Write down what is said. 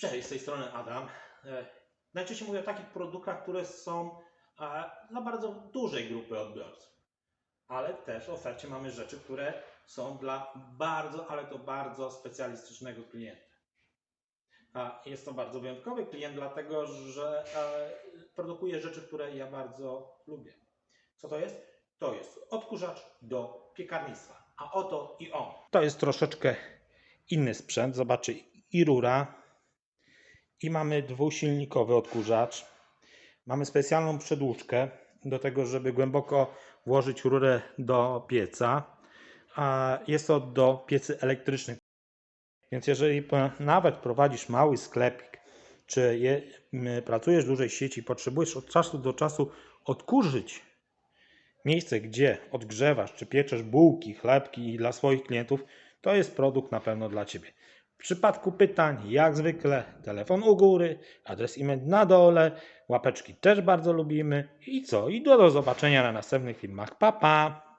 Cześć, z tej strony Adam. E, Najczęściej mówię o takich produktach, które są e, dla bardzo dużej grupy odbiorców. Ale też w ofercie mamy rzeczy, które są dla bardzo, ale to bardzo specjalistycznego klienta. A jest to bardzo wyjątkowy klient, dlatego że e, produkuje rzeczy, które ja bardzo lubię. Co to jest? To jest odkurzacz do piekarnictwa. A oto i on. To jest troszeczkę inny sprzęt. Zobaczcie, i rura, i mamy dwusilnikowy odkurzacz. Mamy specjalną przedłużkę do tego, żeby głęboko włożyć rurę do pieca. A jest to do piecy elektrycznych. Więc jeżeli nawet prowadzisz mały sklepik, czy je, pracujesz w dużej sieci, potrzebujesz od czasu do czasu odkurzyć miejsce, gdzie odgrzewasz, czy pieczesz bułki, chlebki dla swoich klientów, to jest produkt na pewno dla Ciebie. W przypadku pytań, jak zwykle, telefon u góry, adres e-mail na dole, łapeczki też bardzo lubimy. I co? I do, do zobaczenia na następnych filmach. Pa, pa!